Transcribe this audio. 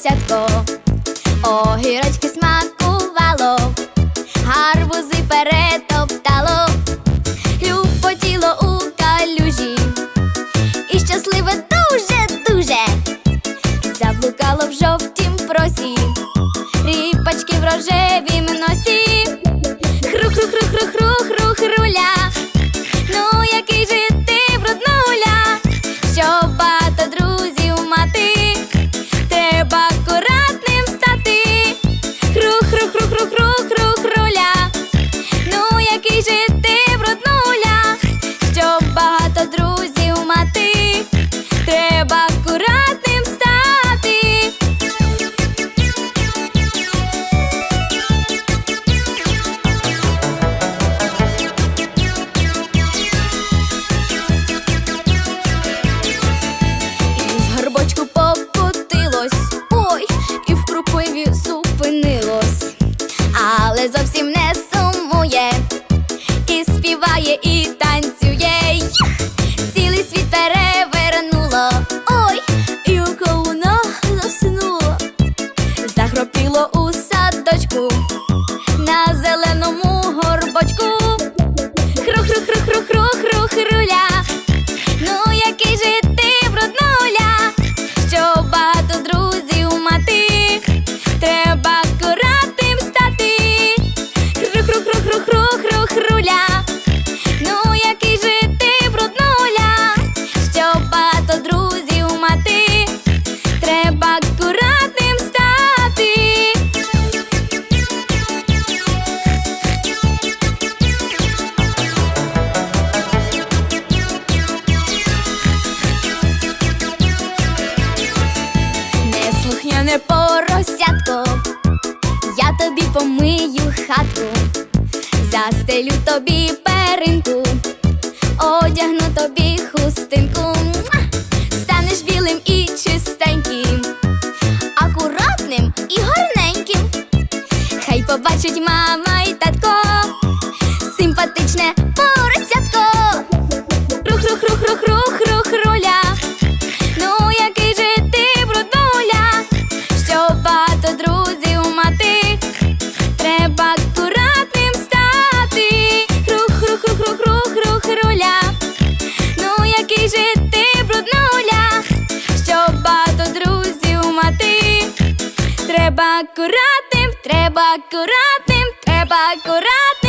поросятко, огірочки смакувало, гарбузи перед але зовсім не сумує, і співає і. помию хатку, застелю тобі перинку, одягну тобі хустинку, станеш білим і чистеньким, акуратним і гарненьким. Хай побачить мама і татко. треба акуратним, треба акуратним, треба акуратним.